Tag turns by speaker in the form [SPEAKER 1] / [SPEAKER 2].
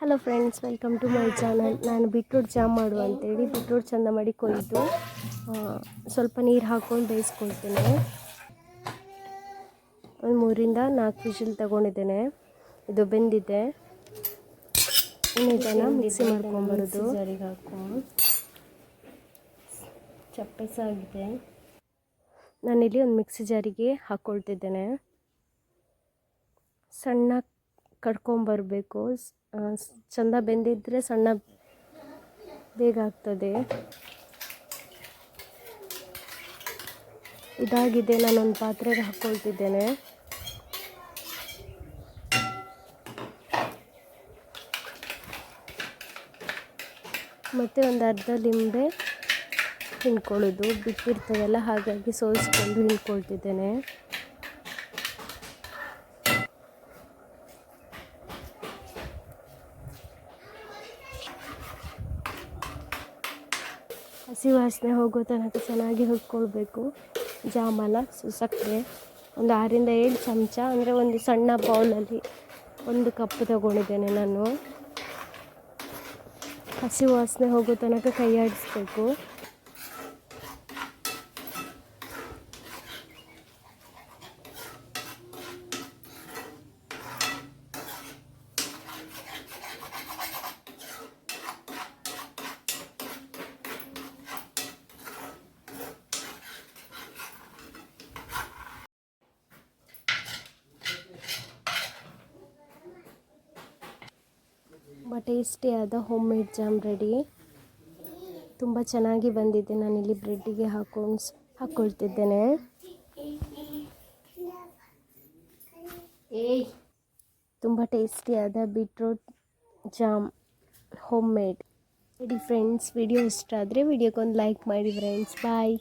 [SPEAKER 1] Hello friends welcome to my channel ನಾನು beetroot jam ಮಾಡು ಅಂತೇಳಿ ಬಿಟ್ರೂಟ್ ಚಂದ ಮಾಡಿ ಕೊಯ್ದು ಸ್ವಲ್ಪ ನೀರು ಹಾಕ್ಕೊಂಡು ಬೇಯಿಸ್ಕೊಳ್ತೇನೆ. ಒಂದು ಮೂರಿಂದ ನಾಲ್ಕು ವಿಷಲ್ ತಗೊಂಡಿದ್ದೇನೆ. ಇದು ಬೆಂದಿದೆ. ಇನ್ನು ಇದನ್ನು ಮಿಕ್ಸಿ ಮಾಡ್ಕೊಂಬರೋದು.
[SPEAKER 2] ಸರಿಗೆ ಹಾಕೊಂಡು ಚಪ್ಪೆ ಸಾಗಿದೆ.
[SPEAKER 1] ನಾನಿಲ್ಲಿ ಒಂದು ಮಿಕ್ಸಿ ಜಾರಿಗೆ ಹಾಕ್ಕೊಳ್ತಿದ್ದೇನೆ ಸಣ್ಣ ಕಡ್ಕೊಂಬರಬೇಕು ಚಂದ ಬೆಂದಿದ್ದರೆ ಸಣ್ಣ ಬೇಗ ಆಗ್ತದೆ. ಇದಾಗಿದೆ, ನಾನೊಂದು ಪಾತ್ರೆಗೆ ಹಾಕ್ಕೊಳ್ತಿದ್ದೇನೆ ಮತ್ತು ಒಂದು ಅರ್ಧ ಲಿಂಬೆ ಹಿಂಡ್ಕೊಳ್ಳೋದು. ಬಿಟ್ಟಿರ್ತದಲ್ಲ, ಹಾಗಾಗಿ ಸೋಸ್ಕೊಂಡು ಹಿಂಡ್ಕೊಳ್ತಿದ್ದೇನೆ. ಹಸಿ ವಾಸನೆ ಹೋಗೋ ತನಕ ಚೆನ್ನಾಗಿ ಹುರ್ಕೊಳ್ಬೇಕು. ಜಾಮಾನ ಸೊ ಸಕ್ಕರೆ ಒಂದು ಆರಿಂದ ಏಳು ಚಮಚ, ಅಂದರೆ ಒಂದು ಸಣ್ಣ ಬೌಲಲ್ಲಿ ಒಂದು ಕಪ್ ತಗೊಂಡಿದ್ದೇನೆ ನಾನು. ಹಸಿ ವಾಸನೆ ಹೋಗೋ ತನಕ ಕೈ ತುಂಬ ಟೇಸ್ಟಿಯಾದ ಹೋಮ್ ಮೇಡ್ ಜಾಮ್ ರೆಡಿ. ತುಂಬ ಚೆನ್ನಾಗಿ ಬಂದಿದೆ. ನಾನಿಲ್ಲಿ ಬ್ರೆಡ್ಡಿಗೆ ಹಾಕೊಂಡು ಹಾಕ್ಕೊಳ್ತಿದ್ದೇನೆ
[SPEAKER 2] ಏಯ್.
[SPEAKER 1] ತುಂಬ ಟೇಸ್ಟಿಯಾದ beetroot jam homemade ready friends video ಇಷ್ಟ ಆದರೆ ವಿಡಿಯೋಗೊಂದು ಲೈಕ್ ಮಾಡಿ ಫ್ರೆಂಡ್ಸ್. ಬಾಯ್.